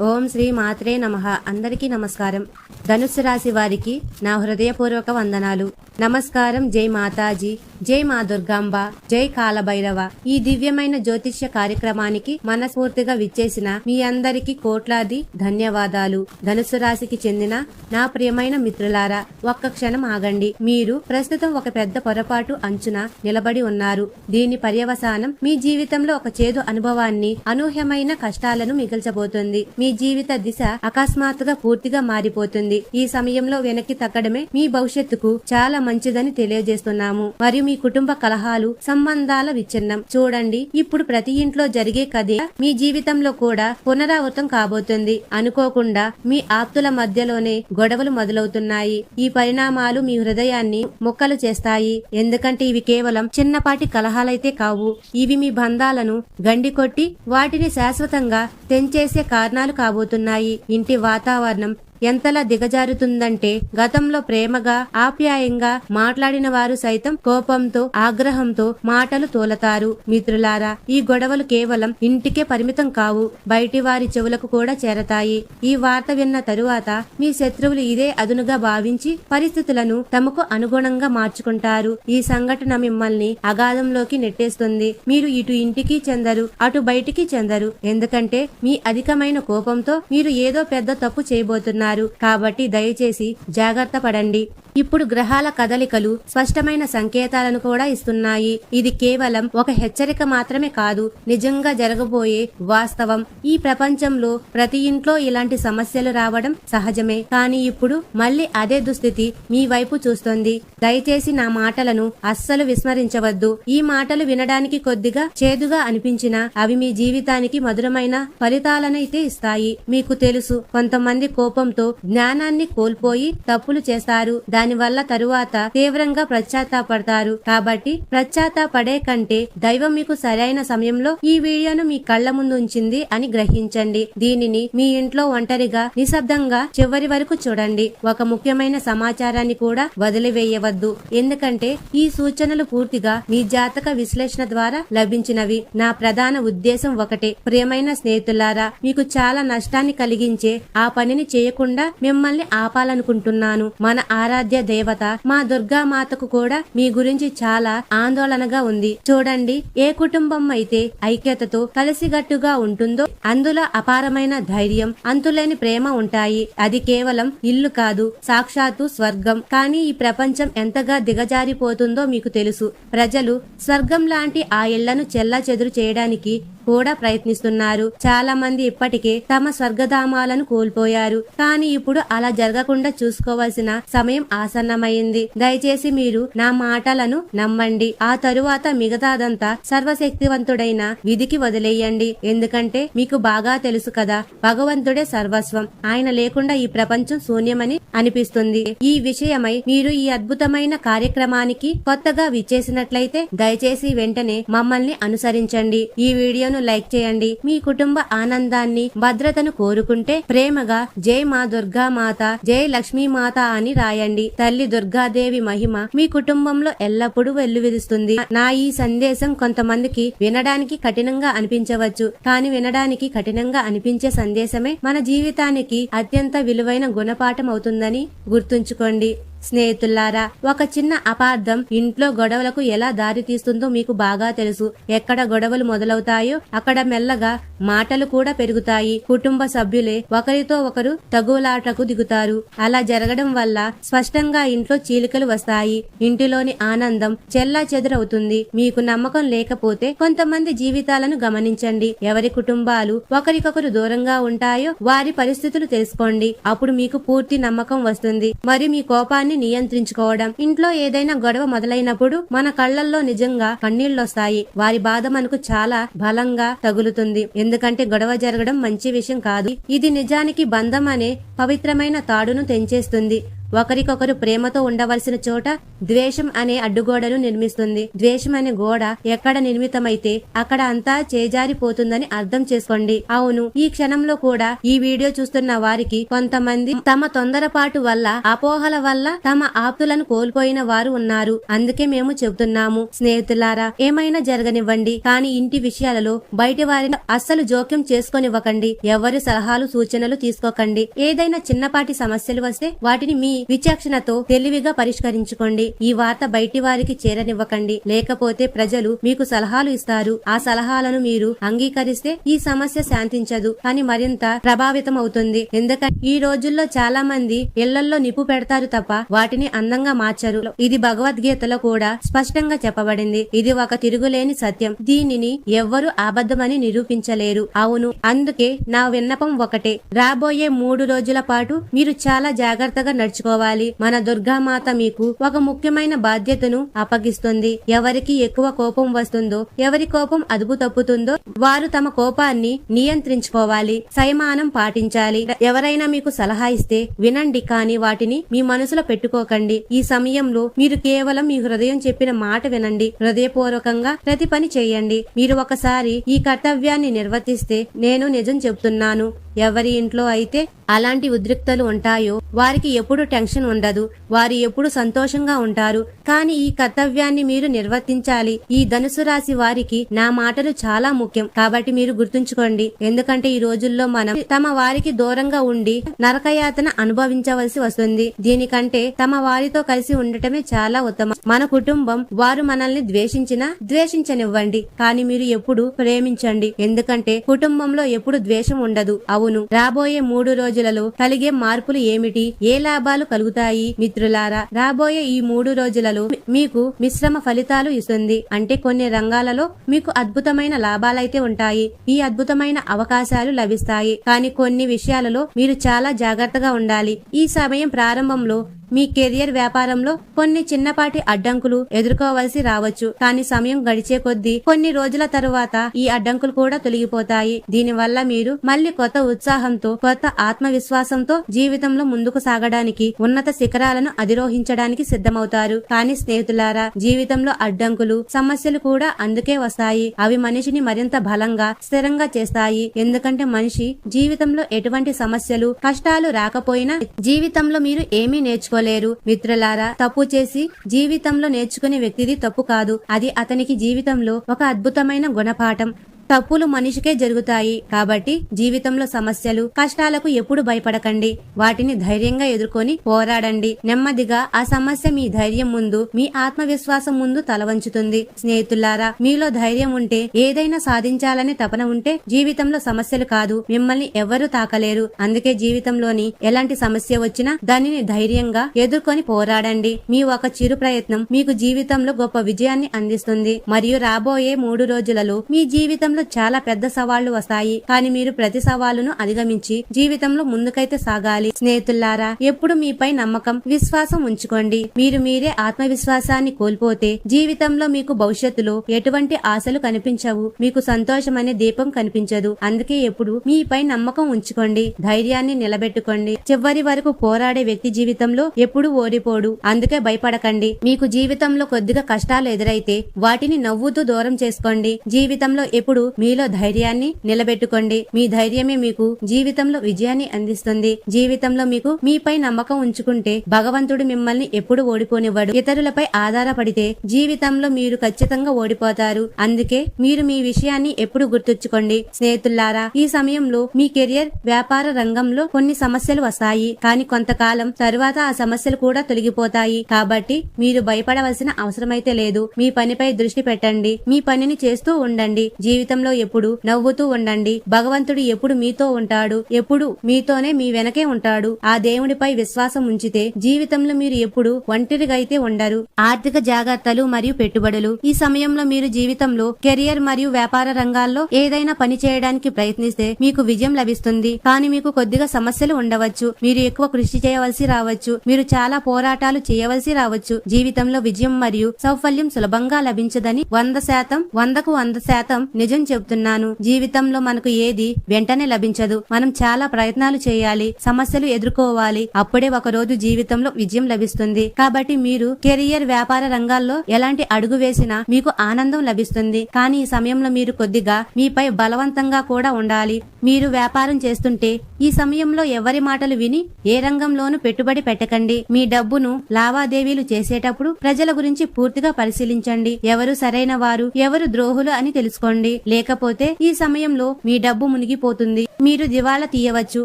ఓం శ్రీ మాత్రే నమ. అందరికీ నమస్కారం. ధనుస్సు రాశి వారికి నా హృదయపూర్వక వందనాలు. నమస్కారం. జై మాతాజీ. జై మా దుర్గాంబ. జై కాలభైరవ. ఈ దివ్యమైన జ్యోతిష్య కార్యక్రమానికి మనస్ఫూర్తిగా విచ్చేసిన మీ అందరికీ కోట్లాది ధన్యవాదాలు. ధనుసు రాశికి చెందిన నా ప్రియమైన మిత్రులారా ఒక్క క్షణం ఆగండి. మీరు ప్రస్తుతం ఒక పెద్ద పొరపాటు అంచున నిలబడి ఉన్నారు. దీని పర్యవసానం మీ జీవితంలో ఒక చేదు అనుభవాన్ని అనూహ్యమైన కష్టాలను మిగల్చబోతుంది. మీ మీ జీవిత దిశ అకస్మాత్తుగా పూర్తిగా మారిపోతుంది. ఈ సమయంలో వెనక్కి తగ్గడమే మీ భవిష్యత్తుకు చాలా మంచిదని తెలియజేస్తున్నాము. మరియు మీ కుటుంబ కలహాలు సంబంధాల విచ్ఛిన్నం. చూడండి ఇప్పుడు ప్రతి ఇంట్లో జరిగే కథ మీ జీవితంలో కూడా పునరావృతం కాబోతుంది. అనుకోకుండా మీ ఆప్తుల మధ్యలోనే గొడవలు మొదలవుతున్నాయి. ఈ పరిణామాలు మీ హృదయాన్ని ముక్కలు చేస్తాయి. ఎందుకంటే ఇవి కేవలం చిన్నపాటి కలహాలైతే కావు. ఇవి మీ బంధాలను గండికొట్టి వాటిని శాశ్వతంగా తెంచేసే కారణాలు కాబోతున్నాయి. ఇంటి వాతావరణం ఎంతలా దిగజారుతుందంటే గతంలో ప్రేమగా ఆప్యాయంగా మాట్లాడిన వారు సైతం కోపంతో ఆగ్రహంతో మాటలు తోలతారు. మిత్రులారా ఈ గొడవలు కేవలం ఇంటికే పరిమితం కావు బయటి వారి చెవులకు కూడా చేరతాయి. ఈ వార్త విన్న తరువాత మీ శత్రువులు ఇదే అదునుగా భావించి పరిస్థితులను తమకు అనుగుణంగా మార్చుకుంటారు. ఈ సంఘటన మిమ్మల్ని అగాధంలోకి నెట్టేస్తుంది. మీరు ఇటు ఇంటికి చెందరు అటు బయటికి చెందరు. ఎందుకంటే మీ అధికమైన కోపంతో మీరు ఏదో పెద్ద తప్పు చేయబోతున్నారు. కాబట్టి దయచేసి జాగ్రత్త పడండి. ఇప్పుడు గ్రహాల కదలికలు స్పష్టమైన సంకేతాలను కూడా ఇస్తున్నాయి. ఇది కేవలం ఒక హెచ్చరిక మాత్రమే కాదు నిజంగా జరగబోయే వాస్తవం. ఈ ప్రపంచంలో ప్రతి ఇంట్లో ఇలాంటి సమస్యలు రావడం సహజమే. కానీ ఇప్పుడు మళ్ళీ అదే దుస్థితి మీ వైపు చూస్తోంది. దయచేసి నా మాటలను అస్సలు విస్మరించవద్దు. ఈ మాటలు వినడానికి కొద్దిగా చేదుగా అనిపించినా అవి మీ జీవితానికి మధురమైన ఫలితాలనైతే ఇస్తాయి. మీకు తెలుసు కొంతమంది కోపంతో జ్ఞానాన్ని కోల్పోయి తప్పులు చేస్తారు. దానివల్ల తరువాత తీవ్రంగా పశ్చాత్తాపడతారు కాబట్టి పశ్చాత్తాపడే కంటే దైవం మీకు సరైన సమయంలో ఈ వీడియోను మీ కళ్ళ ముందు ఉంచింది అని గ్రహించండి. దీనిని మీ ఇంట్లో ఒంటరిగా నిశ్శబ్దంగా చివరి వరకు చూడండి. ఒక ముఖ్యమైన సమాచారాన్ని కూడా వదిలివేయవద్దు. ఎందుకంటే ఈ సూచనలు పూర్తిగా మీ జాతక విశ్లేషణ ద్వారా లభించినవి. నా ప్రధాన ఉద్దేశం ఒకటే. ప్రియమైన స్నేహితులారా మీకు చాలా నష్టాన్ని కలిగించే ఆ పనిని చేయకుండా మిమ్మల్ని ఆపాలనుకుంటున్నాను. మన ఆరాధ్య దేవత మా దుర్గా మాతకు కూడా మీ గురించి చాలా ఆందోళనగా ఉంది. చూడండి ఏ కుటుంబం అయితే ఐక్యతతో కలిసిగట్టుగా ఉంటుందో అందులో అపారమైన ధైర్యం అంతులేని ప్రేమ ఉంటాయి. అది కేవలం ఇల్లు కాదు సాక్షాత్తు స్వర్గం. కానీ ఈ ప్రపంచం ఎంతగా దిగజారిపోతుందో మీకు తెలుసు. ప్రజలు స్వర్గం లాంటి ఆ ఇళ్ళను చెల్లా చెదురు చేయడానికి కూడా ప్రయత్నిస్తున్నారు. చాలా మంది ఇప్పటికే తమ స్వర్గధామాలను కోల్పోయారు. కానీ ఇప్పుడు అలా జరగకుండా చూసుకోవాల్సిన సమయం ఆసన్నమైంది. దయచేసి మీరు నా మాటలను నమ్మండి. ఆ తరువాత మిగతాదంతా సర్వశక్తివంతుడైన విధికి వదిలేయండి. ఎందుకంటే మీకు బాగా తెలుసు కదా భగవంతుడే సర్వస్వం. ఆయన లేకుండా ఈ ప్రపంచం శూన్యమని అనిపిస్తుంది. ఈ విషయమై మీరు ఈ అద్భుతమైన కార్యక్రమానికి కొత్తగా విచ్చేసినట్లయితే దయచేసి వెంటనే మమ్మల్ని అనుసరించండి. ఈ వీడియోను లైక్ చేయండి. మీ కుటుంబ ఆనందాన్ని భద్రతను కోరుకుంటే ప్రేమగా జై మా దుర్గా మాత జై లక్ష్మీ మాత అని రాయండి. తల్లి దుర్గాదేవి మహిమ మీ కుటుంబంలో ఎల్లప్పుడూ వెల్లువిరుస్తుంది. నా ఈ సందేశం కొంతమందికి వినడానికి కఠినంగా అనిపించవచ్చు. కానీ వినడానికి కఠినంగా అనిపించే సందేశమే మన జీవితానికి అత్యంత విలువైన గుణపాఠం అవుతుందని గుర్తుంచుకోండి. స్నేహితులారా ఒక చిన్న అపార్థం ఇంట్లో గొడవలకు ఎలా దారి తీస్తుందో మీకు బాగా తెలుసు. ఎక్కడ గొడవలు మొదలవుతాయో అక్కడ మెల్లగా మాటలు కూడా పెరుగుతాయి. కుటుంబ సభ్యులే ఒకరితో ఒకరు తగులాటకు దిగుతారు. అలా జరగడం వల్ల స్పష్టంగా ఇంట్లో చీలికలు వస్తాయి. ఇంటిలోని ఆనందం చెల్లా చెదరవుతుంది. మీకు నమ్మకం లేకపోతే కొంతమంది జీవితాలను గమనించండి. ఎవరి కుటుంబాలు ఒకరికొకరు దూరంగా ఉంటాయో వారి పరిస్థితులు తెలుసుకోండి. అప్పుడు మీకు పూర్తి నమ్మకం వస్తుంది. మరి మీ కోపాన్ని నియంత్రించుకోవడం. ఇంట్లో ఏదైనా గొడవ మొదలైనప్పుడు మన కళ్ళల్లో నిజంగా కన్నీళ్ళొస్తాయి వారి బాధ మనకు చాలా బలంగా తగులుతుంది. ఎందుకంటే గొడవ జరగడం మంచి విషయం కాదు. ఇది నిజానికి బంధం అనే పవిత్రమైన తాడును తెంచేస్తుంది. ఒకరికొకరు ప్రేమతో ఉండవలసిన చోట ద్వేషం అనే అడ్డుగోడను నిర్మిస్తుంది. ద్వేషం అనే గోడ ఎక్కడ నిర్మితమైతే అక్కడ అంతా చేజారిపోతుందని అర్థం చేసుకోండి. అవును ఈ క్షణంలో కూడా ఈ వీడియో చూస్తున్న వారికి కొంతమంది తమ తొందరపాటు వల్ల అపోహల వల్ల తమ ఆప్తులను కోల్పోయిన వారు ఉన్నారు. అందుకే మేము చెబుతున్నాము స్నేహితులారా ఏమైనా జరగనివ్వండి. కానీ ఇంటి విషయాలలో బయటి వారిని అస్సలు జోక్యం చేసుకోనివ్వకండి. ఎవరి సలహాలు సూచనలు తీసుకోకండి. ఏదైనా చిన్నపాటి సమస్యలు వస్తే వాటిని మీ విచక్షణతో తెలివిగా పరిష్కరించుకోండి. ఈ వార్త బయటి వారికి చేరనివ్వకండి. లేకపోతే ప్రజలు మీకు సలహాలు ఇస్తారు. ఆ సలహాలను మీరు అంగీకరిస్తే ఈ సమస్య శాంతించదు. అని మరింత ప్రభావితం అవుతుంది ఎందుకంటే ఈ రోజుల్లో చాలా మంది ఇళ్ళలో నిప్పు పెడతారు తప్ప వాటిని అందంగా మార్చరు. ఇది భగవద్గీతలో కూడా స్పష్టంగా చెప్పబడింది. ఇది ఒక తిరుగులేని సత్యం. దీనిని ఎవ్వరూ అబద్ధమని నిరూపించలేరు. అవును అందుకే నా విన్నపం ఒకటే. రాబోయే మూడు రోజుల పాటు మీరు చాలా జాగ్రత్తగా నడుచుకోవాలి మన దుర్గామాత మీకు ఒక ముఖ్యమైన బాధ్యతను అప్పగిస్తుంది. ఎవరికి ఎక్కువ కోపం వస్తుందో ఎవరి కోపం అదుపు తప్పుతుందో వారు తమ కోపాన్ని నియంత్రించుకోవాలి. సయమానం పాటించాలి. ఎవరైనా మీకు సలహా ఇస్తే వినండి కానీ వాటిని మీ మనసులో పెట్టుకోకండి. ఈ సమయంలో మీరు కేవలం మీ హృదయం చెప్పిన మాట వినండి. హృదయపూర్వకంగా ప్రతి పని చేయండి. మీరు ఒకసారి ఈ కర్తవ్యాన్ని నిర్వర్తిస్తే నేను నిజం చెప్తున్నాను ఎవరి ఇంట్లో అయితే అలాంటి ఉద్రిక్తలు ఉంటాయో వారికి ఎప్పుడు టెన్షన్ ఉండదు. వారు ఎప్పుడు సంతోషంగా ఉంటారు. కానీ ఈ కర్తవ్యాన్ని మీరు నిర్వర్తించాలి. ఈ ధనుసు రాశి వారికి నా మాటలు చాలా ముఖ్యం. కాబట్టి మీరు గుర్తుంచుకోండి. ఎందుకంటే ఈ రోజుల్లో మనం తమ వారికి దూరంగా ఉండి నరకయాతన అనుభవించవలసి వస్తుంది. దీనికంటే తమ వారితో కలిసి ఉండటమే చాలా ఉత్తమం. మన కుటుంబం వారు మనల్ని ద్వేషించినా ద్వేషించనివ్వండి. కానీ మీరు ఎప్పుడు ప్రేమించండి. ఎందుకంటే కుటుంబంలో ఎప్పుడు ద్వేషం ఉండదు. అవును. రాబోయే మూడు రోజులలో కలిగే మార్పులు ఏమిటి? ఏ లాభాలు కలుగుతాయి? మిత్రులారా రాబోయే ఈ మూడు రోజులలో మీకు మిశ్రమ ఫలితాలు ఇస్తుంది. అంటే కొన్ని రంగాలలో మీకు అద్భుతమైన లాభాలైతే ఉంటాయి. ఈ అద్భుతమైన అవకాశాలు లభిస్తాయి. కానీ కొన్ని విషయాలలో మీరు చాలా జాగ్రత్తగా ఉండాలి. ఈ సమయం ప్రారంభంలో మీ కెరియర్ వ్యాపారంలో కొన్ని చిన్నపాటి అడ్డంకులు ఎదుర్కోవలసి రావచ్చు. కానీ సమయం గడిచే కొద్దీ కొన్ని రోజుల తరువాత ఈ అడ్డంకులు కూడా తొలగిపోతాయి. దీనివల్ల మీరు మళ్ళీ కొత్త ఉత్సాహంతో కొత్త ఆత్మవిశ్వాసంతో జీవితంలో ముందుకు సాగడానికి ఉన్నత శిఖరాలను అధిరోహించడానికి సిద్ధమవుతారు. కానీ స్నేహితులారా జీవితంలో అడ్డంకులు సమస్యలు కూడా అందుకే వస్తాయి. అవి మనిషిని మరింత బలంగా స్థిరంగా చేస్తాయి. ఎందుకంటే మనిషి జీవితంలో ఎటువంటి సమస్యలు కష్టాలు రాకపోయినా జీవితంలో మీరు ఏమీ నేర్చుకో నేర్చుకోలేరు మిత్రులారా తప్పు చేసి జీవితంలో నేర్చుకునే వ్యక్తిది తప్పు కాదు. అది అతనికి జీవితంలో ఒక అద్భుతమైన గుణపాఠం. తప్పులు మనిషికే జరుగుతాయి. కాబట్టి జీవితంలో సమస్యలు కష్టాలకు ఎప్పుడు భయపడకండి. వాటిని ధైర్యంగా ఎదుర్కొని పోరాడండి. నెమ్మదిగా ఆ సమస్య మీ ధైర్యం ముందు మీ ఆత్మవిశ్వాసం ముందు తలవంచుతుంది. స్నేహితులారా మీలో ధైర్యం ఉంటే ఏదైనా సాధించాలనే తపన ఉంటే జీవితంలో సమస్యలు కాదు. మిమ్మల్ని ఎవ్వరూ తాకలేరు. అందుకే జీవితంలోని ఎలాంటి సమస్య వచ్చినా దానిని ధైర్యంగా ఎదుర్కొని పోరాడండి. మీ ఒక చిరు ప్రయత్నం మీకు జీవితంలో గొప్ప విజయాన్ని అందిస్తుంది. మరియు రాబోయే మూడు రోజులలో మీ జీవితంలో చాలా పెద్ద సవాళ్ళు వస్తాయి. కానీ మీరు ప్రతి సవాలును అధిగమించి జీవితంలో ముందుకైతే సాగాలి. స్నేహితులారా ఎప్పుడు మీపై నమ్మకం విశ్వాసం ఉంచుకోండి. మీరు మీరే ఆత్మవిశ్వాసాన్ని కోల్పోతే జీవితంలో మీకు భవిష్యత్తులో ఎటువంటి ఆశలు కనిపించవు. మీకు సంతోషం అనే దీపం కనిపించదు. అందుకే ఎప్పుడు మీపై నమ్మకం ఉంచుకోండి. ధైర్యాన్ని నిలబెట్టుకోండి. చివరి వరకు పోరాడే వ్యక్తి జీవితంలో ఎప్పుడు ఓడిపోడు. అందుకే భయపడకండి. మీకు జీవితంలో కొద్దిగా కష్టాలు ఎదురైతే వాటిని నవ్వుతూ దూరం చేసుకోండి. జీవితంలో ఎప్పుడు మీలో ధైర్యాన్ని నిలబెట్టుకోండి. మీ ధైర్యమే మీకు జీవితంలో విజయాన్ని అందిస్తుంది. జీవితంలో మీకు మీపై నమ్మకం ఉంచుకుంటే భగవంతుడు మిమ్మల్ని ఎప్పుడు ఓడిపోనివ్వడు. ఇతరులపై ఆధారపడితే జీవితంలో మీరు ఖచ్చితంగా ఓడిపోతారు. అందుకే మీరు మీ విషయాన్ని ఎప్పుడు గుర్తుంచుకోండి. స్నేహితులారా ఈ సమయంలో మీ కెరియర్ వ్యాపార రంగంలో కొన్ని సమస్యలు వస్తాయి. కానీ కొంతకాలం తరువాత ఆ సమస్యలు కూడా తొలగిపోతాయి. కాబట్టి మీరు భయపడవలసిన అవసరమైతే లేదు. మీ పనిపై దృష్టి పెట్టండి. మీ పనిని చేస్తూ ఉండండి. జీవితంలో ఎప్పుడు నవ్వుతూ ఉండండి. భగవంతుడు ఎప్పుడు మీతో ఉంటాడు. ఎప్పుడు మీతోనే మీ వెనకే ఉంటాడు. ఆ దేవుడిపై విశ్వాసం ఉంచితే జీవితంలో మీరు ఎప్పుడు ఒంటరిగైతే ఉండరు. ఆర్థిక జాగ్రత్తలు మరియు పెట్టుబడులు. ఈ సమయంలో మీరు జీవితంలో కెరియర్ మరియు వ్యాపార రంగాల్లో ఏదైనా పని చేయడానికి ప్రయత్నిస్తే మీకు విజయం లభిస్తుంది. కానీ మీకు కొద్దిగా సమస్యలు ఉండవచ్చు. మీరు ఎక్కువ కృషి చేయవలసి రావచ్చు. మీరు చాలా పోరాటాలు చేయవలసి రావచ్చు. జీవితంలో విజయం మరియు సౌఫల్యం సులభంగా లభించదని వంద శాతం వందకు వంద శాతం నిజం చెబుతున్నాను జీవితంలో మనకు ఏది వెంటనే లభించదు. మనం చాలా ప్రయత్నాలు చేయాలి. సమస్యలు ఎదుర్కోవాలి. అప్పుడే ఒక రోజు జీవితంలో విజయం లభిస్తుంది. కాబట్టి మీరు కెరియర్ వ్యాపార రంగాల్లో ఎలాంటి అడుగు వేసినా మీకు ఆనందం లభిస్తుంది. కానీ ఈ సమయంలో మీరు కొద్దిగా మీపై బలవంతంగా కూడా ఉండాలి. మీరు వ్యాపారం చేస్తుంటే ఈ సమయంలో ఎవరి మాటలు విని ఏ రంగంలోనూ పెట్టుబడి పెట్టకండి. మీ డబ్బును లావాదేవీలు చేసేటప్పుడు ప్రజల గురించి పూర్తిగా పరిశీలించండి. ఎవరు సరైన వారు? ఎవరు ద్రోహులు అని తెలుసుకోండి. లేకపోతే ఈ సమయంలో మీ డబ్బు మునిగిపోతుంది. మీరు దివాలా తీయవచ్చు.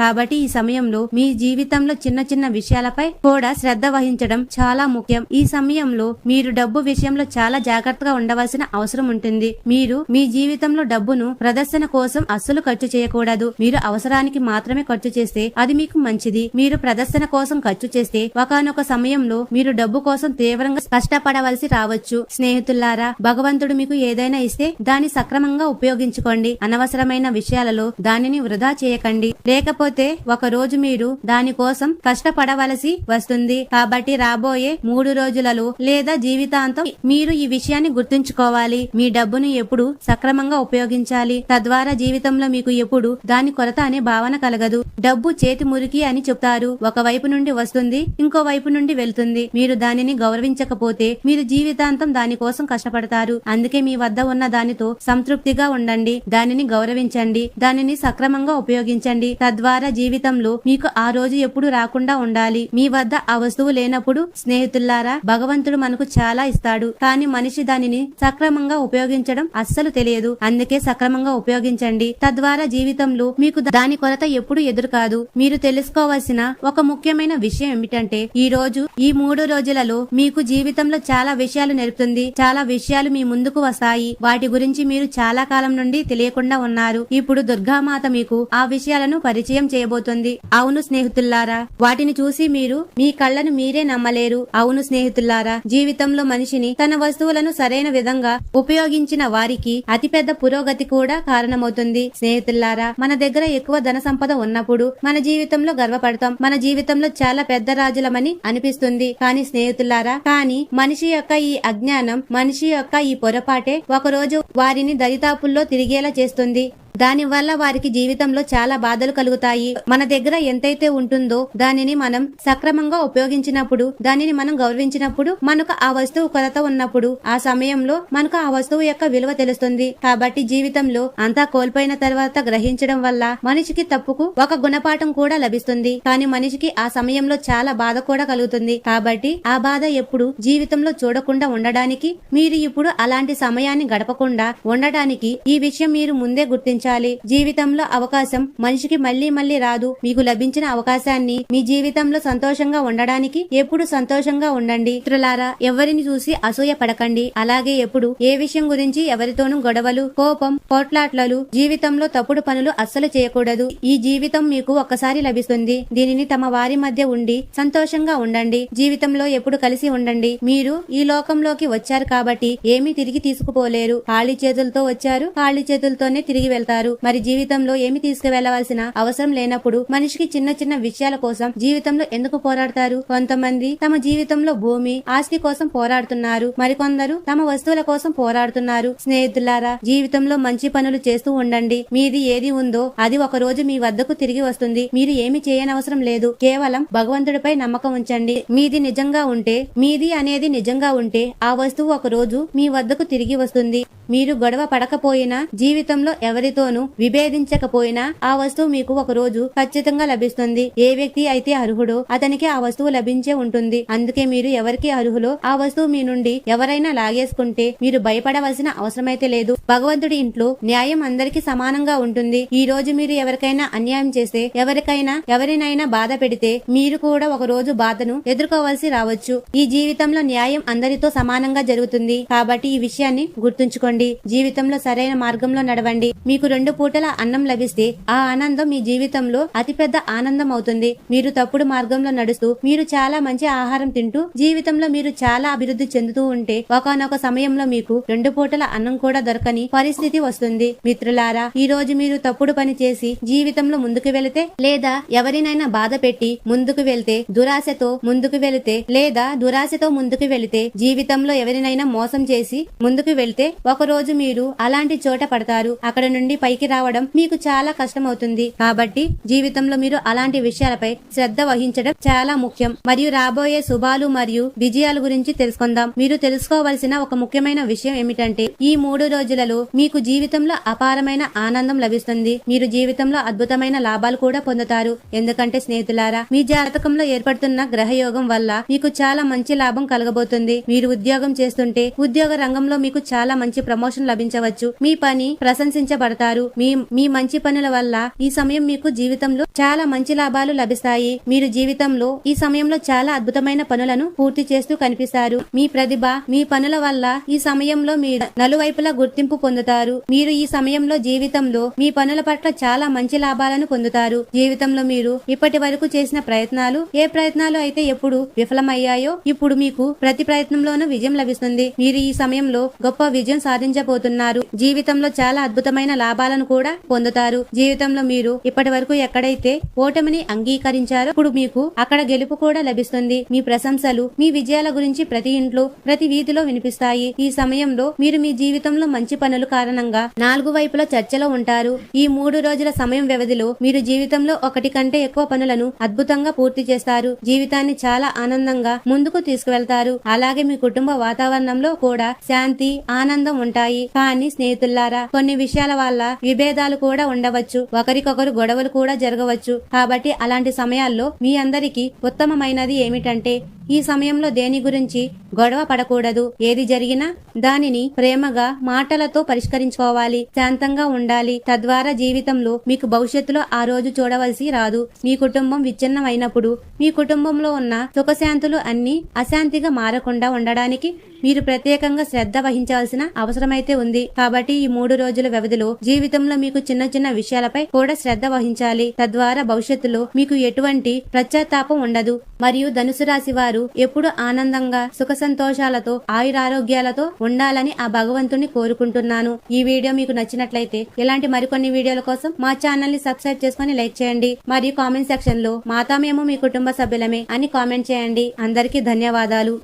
కాబట్టి ఈ సమయంలో మీ జీవితంలో చిన్న చిన్న విషయాలపై కూడా శ్రద్ధ వహించడం చాలా ముఖ్యం. ఈ సమయంలో మీరు డబ్బు విషయంలో చాలా జాగ్రత్తగా ఉండవలసిన అవసరం ఉంటుంది. మీరు మీ జీవితంలో డబ్బును ప్రదర్శన కోసం అస్సలు ఖర్చు చేయకూడదు. మీరు అవసరానికి మాత్రమే ఖర్చు చేస్తే అది మీకు మంచిది. మీరు ప్రదర్శన కోసం ఖర్చు చేస్తే ఒకనొక సమయంలో మీరు డబ్బు కోసం తీవ్రంగా కష్టపడవలసి రావచ్చు. స్నేహితులారా భగవంతుడు మీకు ఏదైనా ఇస్తే దాన్ని సక్రమంగా ఉపయోగించుకోండి. అనవసరమైన విషయాలలో దానిని వృధా చేయకండి. లేకపోతే ఒక రోజు మీరు దాని కోసం కష్టపడవలసి వస్తుంది. కాబట్టి రాబోయే మూడు రోజులలో లేదా జీవితాంతం మీరు ఈ విషయాన్ని గుర్తుంచుకోవాలి. మీ డబ్బును ఎప్పుడు సక్రమంగా ఉపయోగించాలి. తద్వారా జీవితంలో మీకు ఎప్పుడు దాని కొరత అనే భావన కలగదు. డబ్బు చేతి మురికి అని చెప్తారు. ఒక వైపు నుండి వస్తుంది ఇంకో వైపు నుండి వెళ్తుంది. మీరు దానిని గౌరవించకపోతే మీరు జీవితాంతం దానికోసం కష్టపడతారు. అందుకే మీ వద్ద ఉన్న దానితో సంతృప్తి భక్తిగా ఉండండి దానిని గౌరవించండి దానిని సక్రమంగా ఉపయోగించండి. తద్వారా జీవితంలో మీకు ఆ రోజు ఎప్పుడు రాకుండా ఉండాలి. మీ వద్ద ఆ వస్తువు లేనప్పుడు స్నేహితులారా భగవంతుడు మనకు చాలా ఇస్తాడు. కానీ మనిషి దానిని సక్రమంగా ఉపయోగించడం అస్సలు తెలియదు. అందుకే సక్రమంగా ఉపయోగించండి. తద్వారా జీవితంలో మీకు దాని కొరత ఎప్పుడు ఎదురుకాదు మీరు తెలుసుకోవాల్సిన ఒక ముఖ్యమైన విషయం ఏమిటంటే ఈ రోజు ఈ మూడు రోజులలో మీకు జీవితంలో చాలా విషయాలు నేర్పుతుంది. చాలా విషయాలు మీ ముందుకు వస్తాయి. వాటి గురించి మీరు చాలా కాలం నుండి తెలియకుండా ఉన్నారు. ఇప్పుడు దుర్గామాత మీకు ఆ విషయాలను పరిచయం చేయబోతుంది. అవును స్నేహితుల్లారా వాటిని చూసి మీరు మీ కళ్ళను మీరే నమ్మలేరు. అవును స్నేహితుల్లారా జీవితంలో మనిషిని తన వస్తువులను సరైన విధంగా ఉపయోగించిన వారికి అతిపెద్ద పురోగతి కూడా కారణమవుతుంది. స్నేహితుల్లారా మన దగ్గర ఎక్కువ ధన సంపద ఉన్నప్పుడు మన జీవితంలో గర్వపడతాం. మన జీవితంలో చాలా పెద్ద రాజులమని అనిపిస్తుంది. కానీ స్నేహితులారా కానీ మనిషి యొక్క ఈ అజ్ఞానం మనిషి యొక్క ఈ పొరపాటే ఒకరోజు వారిని దరితాపుల్లో తిరిగేలా చేస్తుంది. దానివల్ల వారికి జీవితంలో చాలా బాధలు కలుగుతాయి. మన దగ్గర ఎంతైతే ఉంటుందో దానిని మనం సక్రమంగా ఉపయోగించినప్పుడు దానిని మనం గౌరవించినప్పుడు మనకు ఆ వస్తువు కొరత ఉన్నప్పుడు ఆ సమయంలో మనకు ఆ వస్తువు యొక్క విలువ తెలుస్తుంది. కాబట్టి జీవితంలో అంతా కోల్పోయిన తర్వాత గ్రహించడం వల్ల మనిషికి తప్పుకు ఒక గుణపాఠం కూడా లభిస్తుంది. కానీ మనిషికి ఆ సమయంలో చాలా బాధ కూడా కలుగుతుంది. కాబట్టి ఆ బాధ ఎప్పుడు జీవితంలో చూడకుండా ఉండడానికి మీరు ఇప్పుడు అలాంటి సమయాన్ని గడపకుండా ఉండడానికి ఈ విషయం మీరు ముందే గుర్తించాలి జీవితంలో అవకాశం మనిషికి మళ్ళీ మళ్ళీ రాదు. మీకు లభించిన అవకాశాన్ని మీ జీవితంలో సంతోషంగా ఉండడానికి ఎప్పుడు సంతోషంగా ఉండండి. మిత్రులారా ఎవరిని చూసి అసూయ పడకండి. అలాగే ఎప్పుడు ఏ విషయం గురించి ఎవరితోనూ గొడవలు కోపం పోట్లాట్లలు జీవితంలో తప్పుడు పనులు అస్సలు చేయకూడదు. ఈ జీవితం మీకు ఒక్కసారి లభిస్తుంది. దీనిని తమ వారి మధ్య ఉండి సంతోషంగా ఉండండి. జీవితంలో ఎప్పుడు కలిసి ఉండండి. మీరు ఈ లోకంలోకి వచ్చారు కాబట్టి ఏమీ తిరిగి తీసుకుపోలేరు. ఖాళీ చేతులతో వచ్చారు. ఖాళీ చేతులతోనే తిరిగి వెళ్తారు. మరి జీవితంలో ఏమి తీసుకువెళ్ళవలసిన అవసరం లేనప్పుడు మనిషికి చిన్న చిన్న విషయాల కోసం జీవితంలో ఎందుకు పోరాడతారు? కొంతమంది తమ జీవితంలో భూమి ఆస్తి కోసం పోరాడుతున్నారు. మరికొందరు తమ వస్తువుల కోసం పోరాడుతున్నారు. స్నేహితులారా జీవితంలో మంచి పనులు చేస్తూ ఉండండి. మీది ఏది ఉందో అది ఒక రోజు మీ వద్దకు తిరిగి వస్తుంది. మీరు ఏమి చేయనవసరం లేదు. కేవలం భగవంతుడిపై నమ్మకం ఉంచండి. మీది నిజంగా ఉంటే మీది అనేది నిజంగా ఉంటే ఆ వస్తువు ఒక రోజు మీ వద్దకు తిరిగి వస్తుంది. మీరు గొడవ పడకపోయినా జీవితంలో ఎవరితోనూ విభేదించకపోయినా ఆ వస్తువు మీకు ఒక రోజు ఖచ్చితంగా లభిస్తుంది. ఏ వ్యక్తి అయితే అర్హుడో అతనికి ఆ వస్తువు లభించే ఉంటుంది. అందుకే మీరు ఎవరికి అర్హులో ఆ వస్తువు మీ నుండి ఎవరైనా లాగేసుకుంటే మీరు భయపడవలసిన అవసరమైతే లేదు. భగవంతుడి ఇంట్లో న్యాయం అందరికీ సమానంగా ఉంటుంది. ఈ రోజు మీరు ఎవరికైనా అన్యాయం చేస్తే ఎవరికైనా ఎవరినైనా బాధ పెడితే మీరు కూడా ఒక రోజు బాధను ఎదుర్కోవాల్సి రావచ్చు. ఈ జీవితంలో న్యాయం అందరితో సమానంగా జరుగుతుంది. కాబట్టి ఈ విషయాన్ని గుర్తుంచుకోండి. జీవితంలో సరైన మార్గంలో నడవండి. మీకు రెండు పూటల అన్నం లభిస్తే ఆ ఆనందం మీ జీవితంలో అతిపెద్ద ఆనందం అవుతుంది మీరు తప్పుడు మార్గంలో నడుస్తూ మీరు చాలా మంచి ఆహారం తింటూ జీవితంలో మీరు చాలా అభివృద్ధి చెందుతూ ఉంటే ఒకనొక సమయంలో మీకు రెండు పూటల అన్నం కూడా దొరకని పరిస్థితి వస్తుంది. మిత్రులారా ఈ రోజు మీరు తప్పుడు పని చేసి జీవితంలో ముందుకు వెళితే లేదా ఎవరినైనా బాధ పెట్టి ముందుకు వెళ్తే దురాశతో ముందుకు వెళితే లేదా దురాశతో ముందుకు వెళితే జీవితంలో ఎవరినైనా మోసం చేసి ముందుకు వెళ్తే ఒకరు రోజు మీరు అలాంటి చోట పడతారు. అక్కడ నుండి పైకి రావడం మీకు చాలా కష్టం అవుతుంది కాబట్టి జీవితంలో మీరు అలాంటి విషయాలపై శ్రద్ధ వహించడం చాలా ముఖ్యం. మరియు రాబోయే శుభాలు మరియు విజయాల గురించి తెలుసుకుందాం. మీరు తెలుసుకోవలసిన ఒక ముఖ్యమైన విషయం ఏమిటంటే ఈ మూడు రోజులలో మీకు జీవితంలో అపారమైన ఆనందం లభిస్తుంది. మీరు జీవితంలో అద్భుతమైన లాభాలు కూడా పొందుతారు. ఎందుకంటే స్నేహితులారా మీ జాతకంలో ఏర్పడుతున్న గ్రహయోగం వల్ల మీకు చాలా మంచి లాభం కలగబోతుంది. మీరు ఉద్యోగం చేస్తుంటే ఉద్యోగ రంగంలో మీకు చాలా మంచి ప్రమోషన్ లభించవచ్చు. మీ పని ప్రశంసించబడతారు. మీ మీ మంచి పనుల వల్ల ఈ సమయం మీకు జీవితంలో చాలా మంచి లాభాలు లభిస్తాయి. మీరు జీవితంలో ఈ సమయంలో చాలా అద్భుతమైన పనులను పూర్తి చేస్తూ కనిపిస్తారు. మీ ప్రతిభ మీ పనుల వల్ల ఈ సమయంలో మీరు నలువైపులా గుర్తింపు పొందుతారు. మీరు ఈ సమయంలో జీవితంలో మీ పనుల పట్ల చాలా మంచి లాభాలను పొందుతారు. జీవితంలో మీరు ఇప్పటి వరకు చేసిన ప్రయత్నాలు ఏ ప్రయత్నాలు అయితే ఎప్పుడు విఫలమయ్యాయో ఇప్పుడు మీకు ప్రతి ప్రయత్నంలోనూ విజయం లభిస్తుంది. మీరు ఈ సమయంలో గొప్ప విజయం సాధించబోతున్నారు. జీవితంలో చాలా అద్భుతమైన లాభాలను కూడా పొందుతారు. జీవితంలో మీరు ఇప్పటి వరకు ఎక్కడైతే ఓటమిని అంగీకరించారో ఇప్పుడు మీకు అక్కడ గెలుపు కూడా లభిస్తుంది. మీ ప్రశంసలు మీ విజయాల గురించి ప్రతి ఇంట్లో ప్రతి వీధిలో వినిపిస్తాయి. ఈ సమయంలో మీరు మీ జీవితంలో మంచి పనులు కారణంగా నాలుగు వైపుల చర్చలో ఉంటారు. ఈ మూడు రోజుల సమయం వ్యవధిలో మీరు జీవితంలో ఒకటి కంటే ఎక్కువ పనులను అద్భుతంగా పూర్తి చేస్తారు. జీవితాన్ని చాలా ఆనందంగా ముందుకు తీసుకువెళ్తారు. అలాగే మీ కుటుంబ వాతావరణంలో కూడా శాంతి ఆనందం ఉంటాయి. కానీ స్నేహితుల్లారా కొన్ని విషయాల వల్ల విభేదాలు కూడా ఉండవచ్చు. ఒకరికొకరు గొడవలు కూడా జరగవచ్చు. కాబట్టి అలాంటి సమయాల్లో మీ అందరికీ ఉత్తమమైనది ఏమిటంటే ఈ సమయంలో దేని గురించి గొడవ పడకూడదు. ఏది జరిగినా దానిని ప్రేమగా మాటలతో పరిష్కరించుకోవాలి. శాంతంగా ఉండాలి. తద్వారా జీవితంలో మీకు భవిష్యత్తులో ఆ రోజు చూడవలసి రాదు. మీ కుటుంబం విచ్ఛిన్నమైనప్పుడు మీ కుటుంబంలో ఉన్న సుఖశాంతులు అన్ని అశాంతిగా మారకుండా ఉండడానికి మీరు ప్రత్యేకంగా శ్రద్ధ వహించాల్సిన అవసరమైతే ఉంది. కాబట్టి ఈ మూడు రోజుల వ్యవధిలో జీవితంలో మీకు చిన్న చిన్న విషయాలపై కూడా శ్రద్ధ వహించాలి. తద్వారా భవిష్యత్తులో మీకు ఎటువంటి ప్రత్యాతాపం ఉండదు. మరియు ధనుసు రాశి వారు ఎప్పుడు ఆనందంగా సుఖ సంతోషాలతో ఆయురారోగ్యాలతో ఉండాలని ఆ భగవంతుని కోరుకుంటున్నాను. ఈ వీడియో మీకు నచ్చినట్లయితే ఇలాంటి మరికొన్ని వీడియోల కోసం మా ఛానల్ని సబ్స్క్రైబ్ చేసుకుని లైక్ చేయండి. మరియు కామెంట్ సెక్షన్లో మాతా మేము మీ కుటుంబ సభ్యులమే అని కామెంట్ చేయండి. అందరికీ ధన్యవాదాలు.